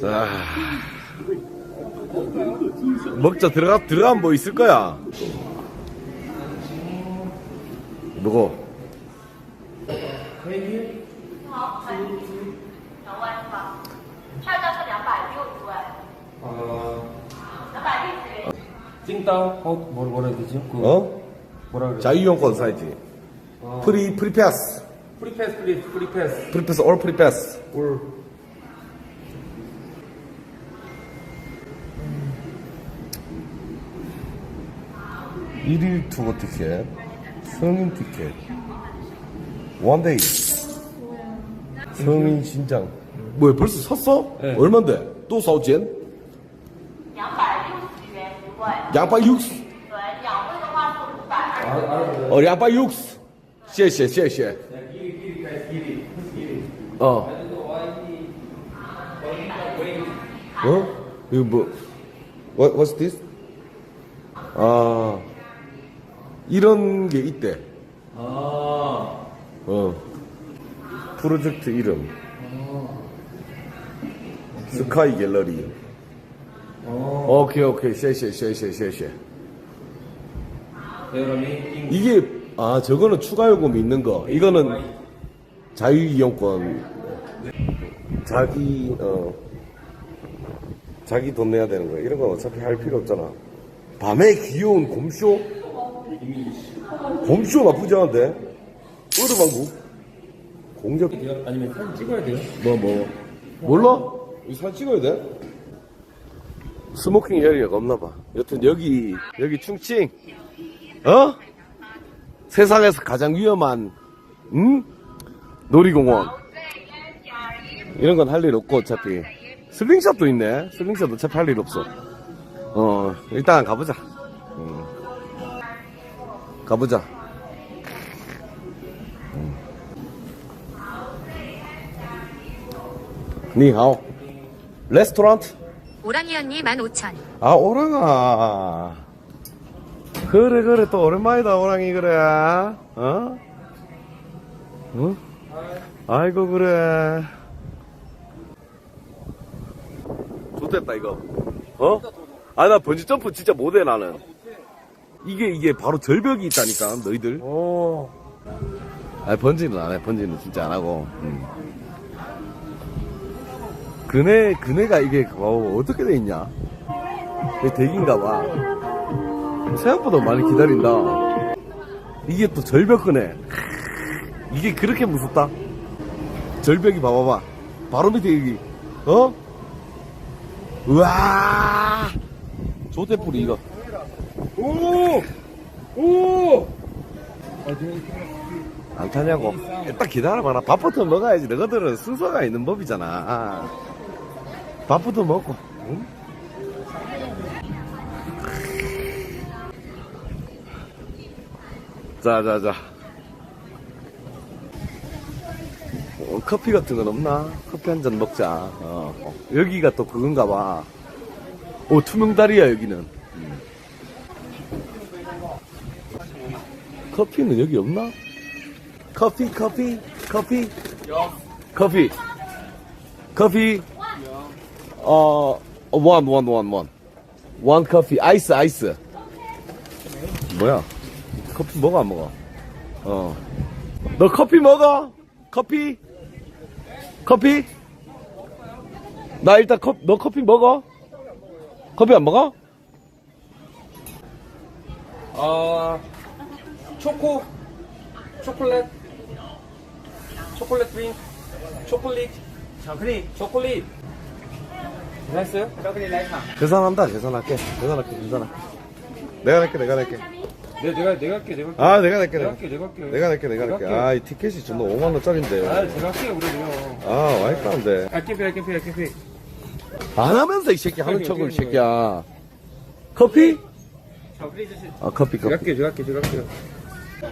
자 먹자 들어가 들어가면 뭐 있을 거야 누구 찡따 뭐, 뭐라 해야 되지? 어? 뭐라 그래? 자유용권 사이트 프리 프리패스 프리패스 프리 프리패스 프리패스 올 프리패스 올 일일 투어 티켓, 성인 티켓, 원데이, 성인 신장. 뭐야, 벌써 샀어? 네. 얼만데? 또 사오젠? 两百六十元一位， 양파 육수. 对，两位的话是五百二。 아, 알았어. 어, 양파 육수. 谢谢,谢谢. 끼리, 끼리, 가이, 끼리. 끼리. 어. 어? 이거 뭐, what, what's this? 아, 이런 게 있대. 아. 어. 프로젝트 이름. 아. 스카이 갤러리. 어. 오케이, 오케이. 쉐쉐쉐쉐쉐쉐. 이게, 아, 저거는 추가 요금 있는 거. 이거는 자유이용권. 자기, 어. 자기 돈 내야 되는 거야. 이런 건 어차피 할 필요 없잖아. 밤에 귀여운 곰쇼? 곰쇼 나쁘지 않은데? 어르방국? 공격, 돼요? 아니면 사진 찍어야 돼요? 뭐, 뭐. 몰라? 이 사진 찍어야 돼? 스모킹 에리어가 없나 봐. 여튼 여기, 여기 충칭. 어? 세상에서 가장 위험한, 응? 놀이공원. 이런 건 할 일 없고, 어차피. 슬링샷도 있네. 슬링샷 어차피 할 일 없어. 어, 일단 가보자. 음. 가보자. 음. 니하오. 레스토랑트? 오랑이 언니 15,000. 아, 오랑아. 그래, 그래, 또 오랜만이다, 오랑이, 그래. 어? 어? 아이고, 그래. 좋됐다, 이거. 어? 아, 나 번지점프 진짜 못해, 나는. 이게, 이게 바로 절벽이 있다니까, 너희들. 오. 아, 번지는 안 해, 번지는 진짜 안 하고. 음. 그네, 그네가 이게, 어, 어떻게 돼 있냐? 대기인가 봐. 생각보다 많이 기다린다. 이게 또 절벽 그네. 이게 그렇게 무섭다? 절벽이 봐봐봐. 바로 밑에 여기, 어? 우와! 조대풀이 이거. 오! 오! 안 타냐고? 일단 기다려봐라. 밥부터 먹어야지. 너희들은 순서가 있는 법이잖아. 아. 밥부터 먹고. 응? 자, 자, 자. 어, 커피 같은 건 없나? 커피 한 잔 먹자. 어. 어. 여기가 또 그건가 봐. 오, 투명다리야, 여기는. 음. 커피는 여기 없나? 커피, 커피, 커피, 커피, 커피. 어, 원, 원, 원, 원. 원 커피, 아이스, 아이스. 뭐야? 커피 먹어, 안 먹어? 어. 너 커피 먹어? 커피? 커피? 나 일단 커, 너 커피 먹어? 커피 안 먹어? 아, 초코, 초콜릿, 초콜릿 드링, 초콜릿, 초콜릿, 초콜릿. 했어요? 초콜릿 라이카. 계산한다, 계산할게. 계산할게, 계산할게. 내가 낼게, 내가 낼게. 내, 내가, 내가 할게, 내가 할게. 아, 내가 낼게, 내가. 할게, 내가 할게. 내가 낼게, 내가 낼게. 아, 이 티켓이 존나 5만원짜린데. 아, 제가 할게요, 그래도요. 아, 와이프한데. 알게피, 알게피, 알게피. 안 하면서 이 새끼 하는 척을, 이 새끼야. 커피? 아, 커피, 제가 커피. 할게요, 제가 할게요, 제가 할게요.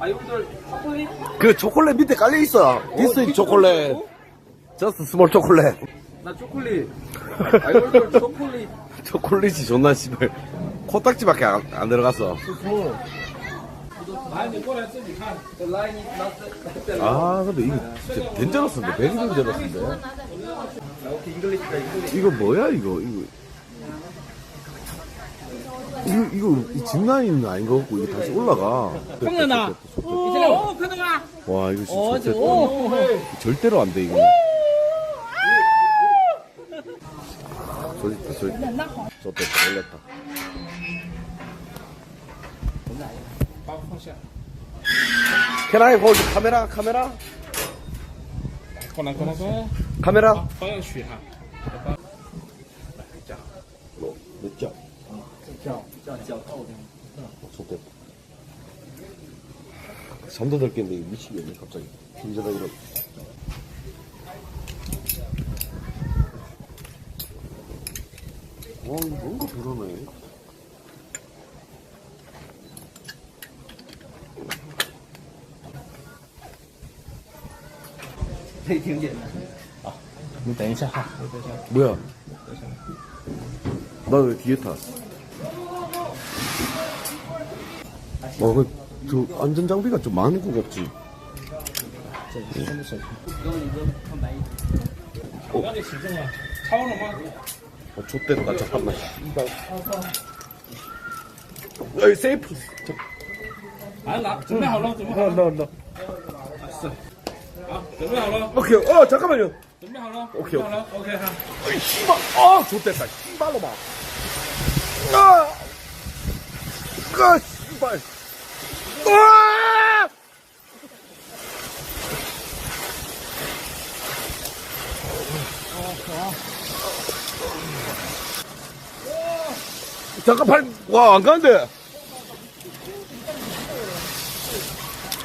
아 이분들 초콜릿? 그 초콜릿 밑에 깔려 있어. 디스 어, 초콜릿. 저스 스몰 초콜릿. 나 초콜릿. 아 이분들 초콜릿. 초콜릿이 존나 씨발. 코딱지밖에 안, 안 들어갔어. 아, 아 근데 이거 진짜 된자랐었는데 배그 된자랐었는데. 이거 뭐야 이거 이거. 이거 이거 이 짚라인 아닌 것 같고 이게 다시 올라가. 나. 어, 편하가. 와 이거 진짜 어, 절대, 오. 절대로 안 돼 이거. 저기 저기 저때 걸렸다. 把我放下， Can I hold 카메라 카메라 过来过来过来， 카메라 保养区哈。 叫叫脚套的。 좋겠다. 잠도 들 깼는데 미치겠네 갑자기. 힘자다 이런. 와 이거 뭔가 불안해. 아, 你等一下哈。 뭐야? 나 왜 뒤에 탔 어? 어, 그, 저, 안전장비가 좀 많은 것 같지? 我让你起重啊，超了吗？ 어, 좆대로가 잠깐만, 씨발. 어이, 세이프. 来拿，准备好了，准备好 나, 了， 나, 나. 好，准备好了， 오케이, 어, 잠깐만요. 准备好了， 오케이, 准备好了，OK 哈。 어이, 씨발. 아, 좆됐다. 씨발로 막. 아! 아, 씨발. 아! 잠깐 팔, 와, 안 가는데.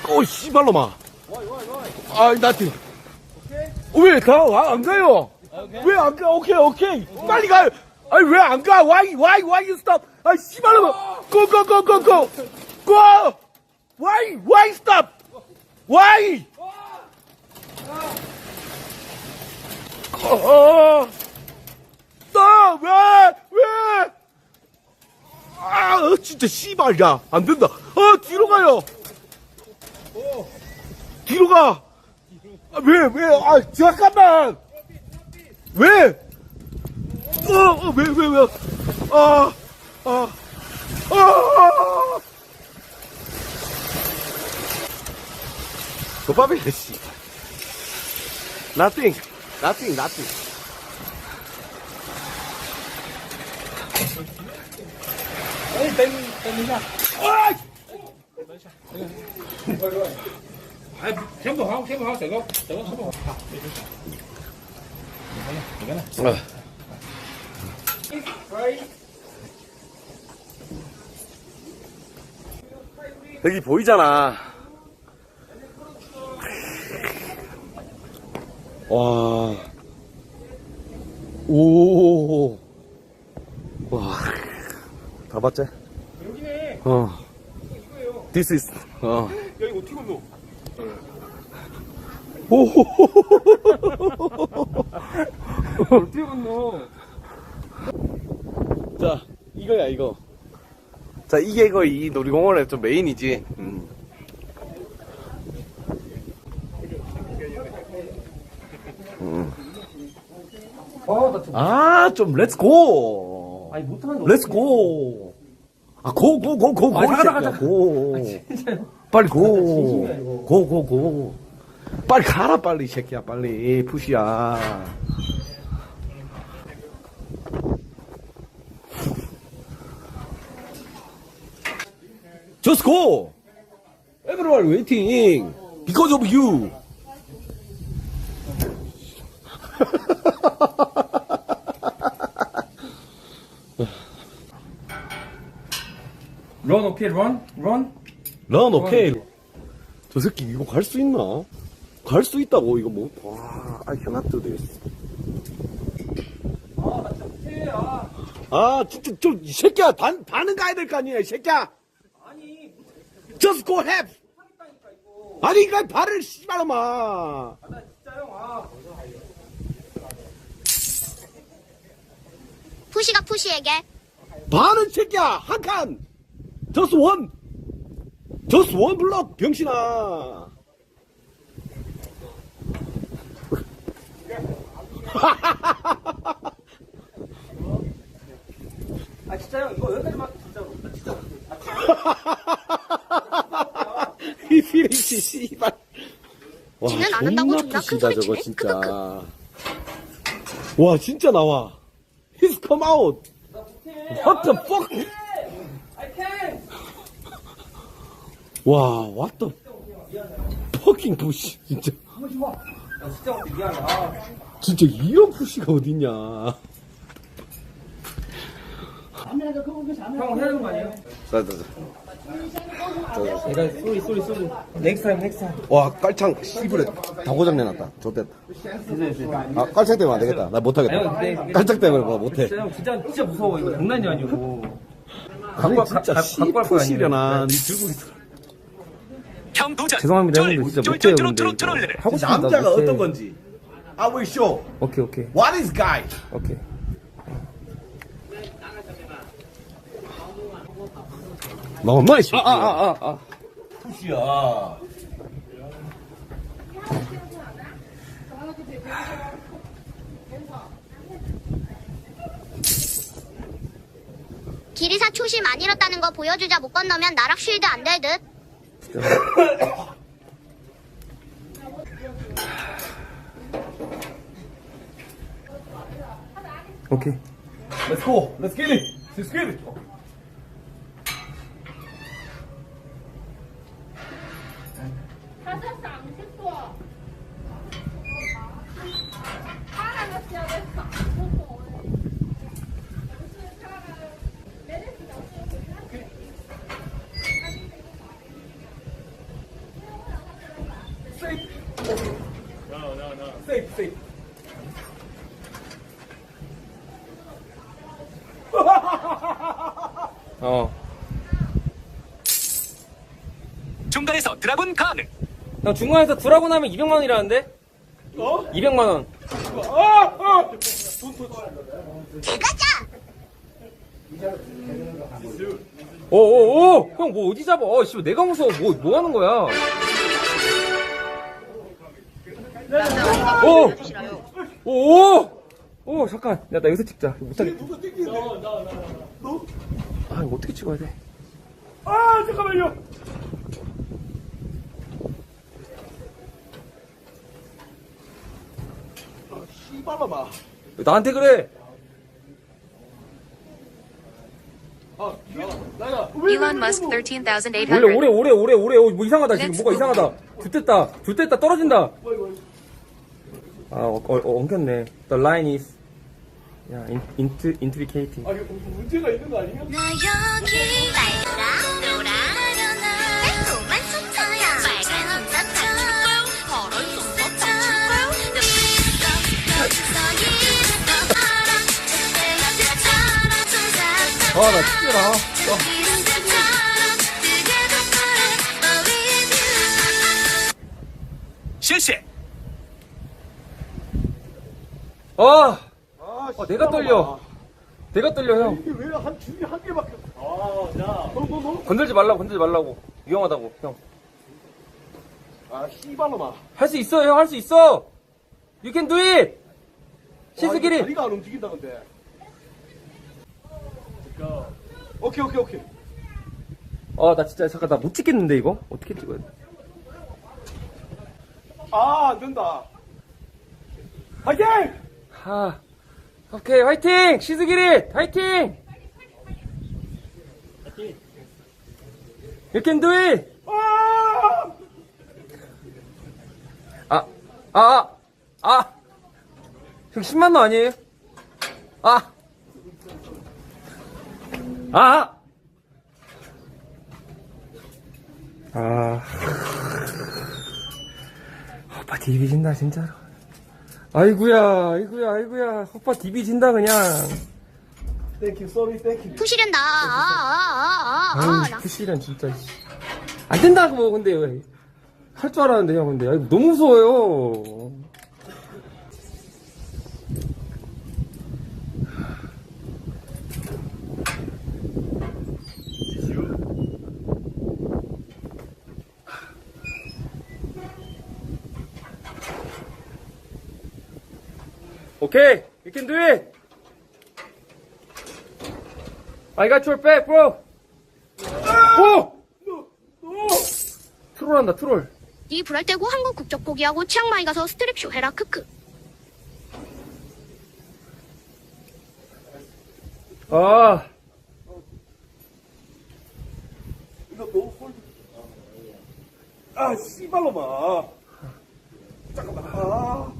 오, 씨발로마. 아, 나한테. 왜, 다, 와, 안 가요? 왜 안 가? 오케이, 오케이. 빨리 가요. 아니, 왜 안 가? Why, why, why you stop? 아, 씨발로마. Go, go, go, go, go. Go! Why, why stop? Why? 어, 어. stop! 왜? 왜? 아, 어, 진짜 씨발, 야, 안 된다. 어, 뒤로 가요. 뒤로 가. 아, 왜, 왜, 아, 잠깐만. 왜? 어, 어, 왜, 왜, 왜? 아, 아, 아. 도파벨 씨. Nothing. Nothing. Nothing. Ay, tayo, tayo siya. Ay! Tayo siya. Ay, tiyan mo ha, tiyan mo ha, tayo, tayo, tayo mo ha. Tayo na, tayo na. 여기 보이잖아. 와. 오. 와. 다 봤지? 여기네. 어. This is, 어. 야 이거 어떻게 건너? 오. 어떻게 건너? 자, 이거야, 이거. 자, 이게 거의 이 놀이공원의 좀 메인이지. 음. 아, 나 좀. 아, 좀, 렛츠 고! 아니, 못하는 거. 렛츠 고! 아, 고, 고, 고, 고, 고, 아, 새끼야, 잠깐, 고. 진짜요? 빨리 고. 진심이야, 이거. 고, 고, 고. 빨리 가라, 빨리, 이 새끼야, 빨리. 푸시야. Just go! Everyone waiting! Because of you! Run, okay, run, run. 런 오케이. 저 새끼 이거 갈 수 있나? 갈 수 있다고 이거 뭐? 와, I cannot do this. 아, 나 좀, 아. 아, 진짜, 좀, 이 새끼야, 반, 반은 가야 될 거 아니야, 이 새끼야. 아니, Just go have. 하겠다니까, 이거. 아니, 이거 발을, 씨발놈아. 아, 나 진짜 형, 아. 푸시가 푸시에게 반은 새끼야, 한 칸. Just one. Just one 블럭, 병신아. 아, 진짜 형, 이거 여기까지만 진짜로. 나 진짜. 이 피리시, 씨발. 와, 쟤는 안 한다고 존나 큰 소리 저거, 치네? 진짜. 와, 진짜 나와. Come out. What the fuck? 와, what the fucking push, 진짜. 진짜 미안해. 아, 진짜 이런 푸시가 어딨냐. 형 해야 되는 거 아니에요? 자, 자, 자. 내가 쏘리, 쏘리, 쏘리. 넥스트 타임, 넥스트 타임. 와, 깔창, 씨부레 다 고장 내놨다. 좋됐다. 아, 깔창 때문에 안 되겠다. 나 못하겠다. 아니, 근데- 깔창 때문에 뭐 못해. 진짜 형, 진짜, 진짜 무서워. 이거 장난이 아니고. 아니, 갖고 진짜 가- 씨 갖고 갈거 푸시려나. 니 들고 있어. 형 도전. 죄송합니다, 형님들. 진짜 못해요, 근데. 이거. 쫄쫄쫄쫄. 하고 싶은데 남자가 못해. 어떤 건지. I will show. 오케이, 오케이. What is guy? 오케이. 너무 씨. 아, 아, 아, 아, 아. 푸시야. 기리사 초시 많이 잃었다는 거 보여주자 못 건너면 나락 쉴드 안 될 듯. 오케이. Let's go. Let's get it. Let's get it. Safe, safe. 어. 중간에서 드라군 가능. 형, 중간에서 드라곤 하면 200만 원이라는데? 어? 200만원. 가자. 오오오! 형, 뭐 어디 잡아? 어, 씨, 내가 무서워. 뭐, 뭐 하는 거야? 오! 오! 오, 잠깐. 야, 나 여기서 찍자. 못하겠다. 아, 이거 어떻게 찍어야 돼? 아, 잠깐만요. 아, 씨발놈아. 왜 나한테 그래? Elon Musk 13,800. 원래 오래, 오래, 오래, 오래. 어, 뭐 이상하다. 지금 뭐가 이상하다. 좋됐다. 좋됐다. 떨어진다. 아, 어, 어, 어, 엉켰네. The line is. 야, 인, 인트, 인트리케이팅. 아, 이거 문제가 있는 거 아니야? 나 여기 빨간 노란 달콤한 솜사야 빨간 솜사탕 파란 솜사탕 아, 나 죽여라. 실시. 아, 아, 아, 내가 떨려. 내가 떨려, 형. 이게 왜 한 줄이 한 개밖에 없어? 아, 야. 너, 너, 너. 건들지 말라고, 건들지 말라고. 위험하다고, 형. 아, 씨발놈아. 할수 있어, 형, 할 수 있어! You can do it! 아, 시스길이! 이거 다리가 안 움직인다, 근데. 오케이, 오케이, 오케이. 아, 나 진짜, 잠깐, 나 못 찍겠는데, 이거? 어떻게 찍어야 돼? 아, 안 된다. 화이팅! 아, 오케이, 화이팅! 시스길이! 화이팅! You can do it! 아! 아, 아, 아, 아! 형 10만원 아니에요? 아! 아! 아. 오빠 디비진다, 진짜로. 아이구야, 아이구야, 아이구야. 오빠 디비진다, 그냥. 땡큐 쏘리 땡큐 푸실은 나. 아, 아, 아, 아, 아, 아유, 나. 푸실은 진짜. 씨. 안 된다고, 뭐, 근데 왜. 할줄 알았는데, 형, 근데. 아이, 너무 무서워요. 오케이, you can do it. I got your back, bro. 오! 트롤한다, 트롤. 네 불알 떼고 한국 국적 포기하고 치앙마이 가서 스트립쇼 해라 크크. 아, 이거 너무 홀 아, 씨발로마. 잠깐만. 아.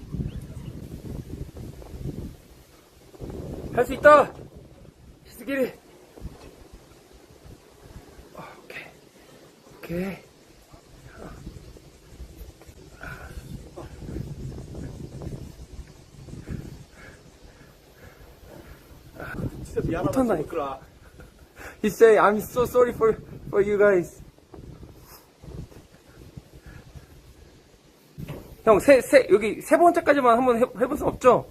할 수 있다. 아, 오케이. 오케이. 진짜 미안하다. 못한다니까. He say, I'm so sorry for, for you guys. 형, 세, 세, 여기 세 번째까지만 한번 해, 해볼 수 없죠?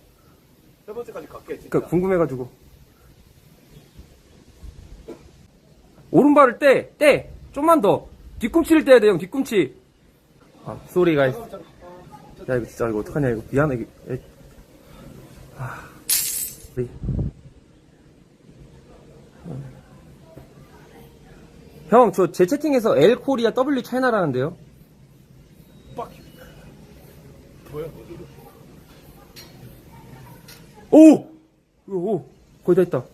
세 번째까지 갈게, 진짜. 그 궁금해가지고. 오른발을 떼, 떼. 좀만 더. 뒤꿈치를 떼야 돼, 형, 뒤꿈치. 아, 쏘리, 가이스. 야, 이거 진짜, 이거 어떡하냐, 이거. 미안해, 이거. 에. 아, 쏘리. 형, 저 제 채팅에서 L 코리아 W 차이나라는데요? 뭐야? 오! 오, 오. 거의 다 했다.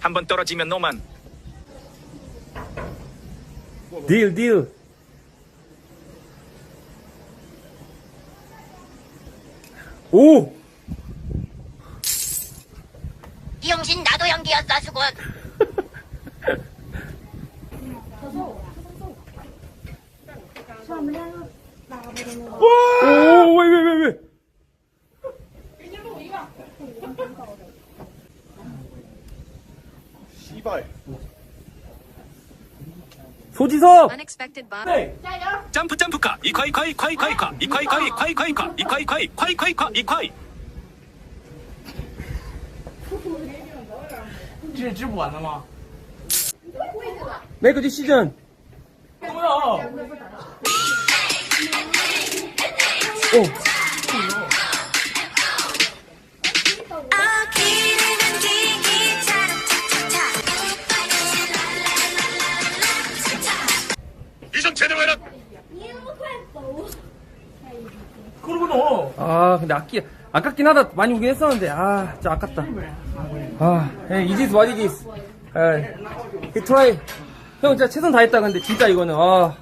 한 번 떨어지면 노만. 딜, 딜. 오! 이영신 나도 연기였어 수군. 走了走了上面那个那个路哦喂喂喂喂。给你录一个一百出去走 unexpectedbut 加卡一块一块一块一块一一块一块一块一块一块一块。一块一块一块这是直播呢吗？ 메이크 디시전. 对啊。 오. 제대로 해라. 너. 아, 근데 아끼, 아깝긴 하다. 많이 오긴 했었는데, 아, 진짜 아깝다. 아, 예, 이지스, what it is. 예, 그 트라이. 형, 진짜 최선 다했다. 근데 진짜 이거는, 아.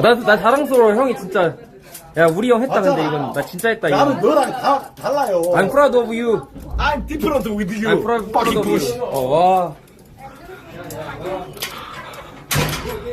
나, 나 자랑스러워. 형이 진짜. 야, 우리 형 했다. 근데 이건, 나 진짜 했다. 나는 이거. 너랑 다 달라요. I'm proud of you. I'm different with you. I'm proud, proud of you. 어, 와.